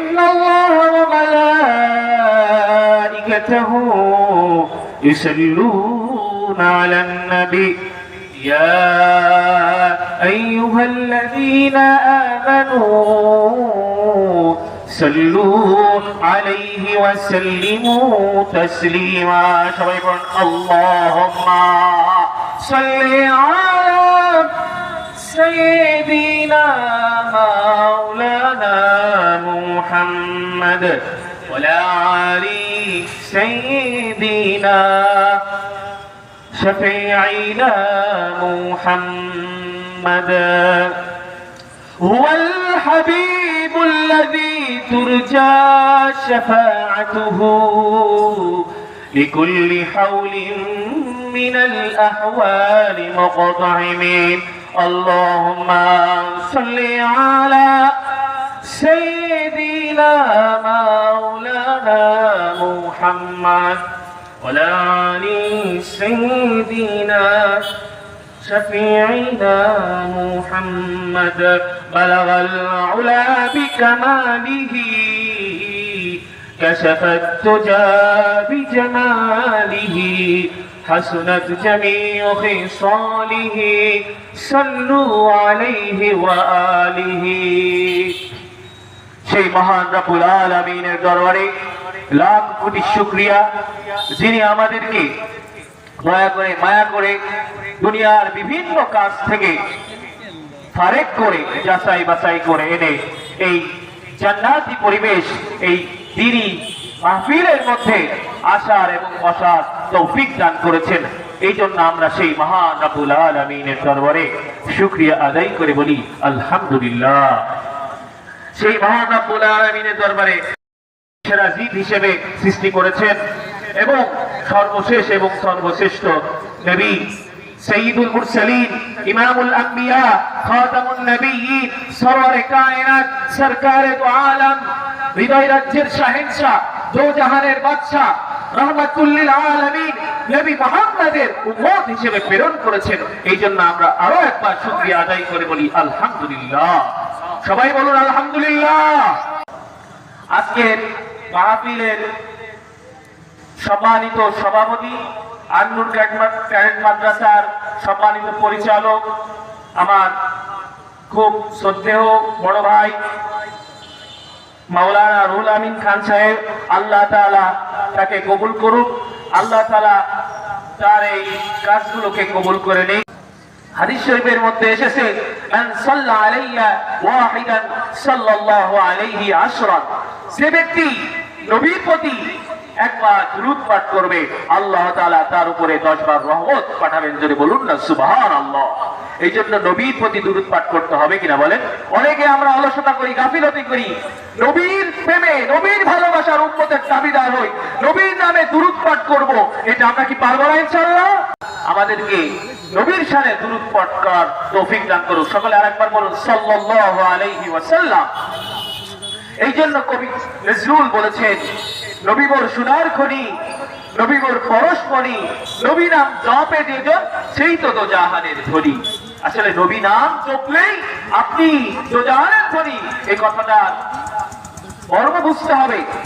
إن الله وملائكته يصلون على النبي يا أيها الذين آمنوا صلوا عليه وسلموا تسليما. شريف. اللهم صل على ولا علي سيدنا شفيعنا محمد. هو الحبيب الذي ترجى شفاعته لكل حول من الأحوال مقطعمين اللهم صل على سيدنا مولانا محمد ولا علي سيدنا شفيعنا محمد. بلغ العلا بكماله كشف الدجى بجماله حسنت جميع خصاله صلوا عليه وآله. সেই মহান রাবুল আলমিনের দরবারে লাখ কোটি শুক্রিয়া। যিনি আমাদেরকে দয়া করে মায়া করে দুনিয়ার বিভিন্ন কাজ থেকে ফারেক করে যাচাই বাছাই করে এনে এই জান্নাতি পরিবেশ, এই দিনই মাহফিলের মধ্যে আসার এবং বসার তৌফিক দান করেছেন। এই জন্য আমরা সেই মহান রাবুল আলমিনের দরবারে শুক্রিয়া আদায় করে বলি, আলহামদুলিল্লাহ। সেই মহান রাব্বুল আলামিনের দরবারে সেরা জিদ হিসেবে সৃষ্টি করেছেন এবং সর্বশেষ এবং সর্বশ্রেষ্ঠ নবী প্রেরণ করেছেন। এই জন্য আমরা আরও একবার শুকরিয়া আদায় করে বলি, আলহামদুলিল্লাহ। সবাই বলুন আলহামদুলিল্লাহ। আজকের মাহফিলের সম্মানিত সভাপতি, আন্নুর ক্যাডেট মাদ্রাসার সম্মানিত পরিচালক, আমার খুব শ্রদ্ধেয় বড় ভাই মাওলানা রুল আমিন খান সাহেব, আল্লাহ তাআলা তাকে কবুল করুক, আল্লাহ তাআলা তার এই কাজগুলোকে কবুল করে নেই হাদিস শরীফের মধ্যে এসেছে মান সাল্লা আলাইয়া ওয়াহিদান সাল্লাল্লাহু আলাইহি আশরান যে ব্যক্তি নবীর প্রতি একবার দুরূদ পাঠ করবে, আল্লাহ তাআলা তার উপরে 10 বার রহমত পাঠাবেন যদি বলুন না, সুবহানাল্লাহ। এই জন্য নবীর প্রতি দুরূদ পাঠ করতে হবে কিনা বলেন? অনেকে আমরা অলসতা করি, গাফিলতি করি। নবীর প্রেমে, নবীর ভালোবাসার উম্মতের দাবিদার হই, নবীর নামে দুরূদ পাঠ করব, এটা আমরা কি পারব না ইনশাআল্লাহ? আমাদেরকে নবীর সানে দুরূদ পাঠ করার তৌফিক দান করুন। সকলে আরেকবার বলুন, সাল্লাল্লাহু আলাইহি ওয়াসাল্লাম। এই জন্য কবি নজরুল বলেছেন নবীবর সোনার খনি নবীবর পরশমণি, নবী নাম জপে যেজন সেই তো দোজাহানের ধনী আসলে নবী নাম জপলেই আপনি দোজাহানের ধনী এই কথাটা মর্ম বুঝতে হবে।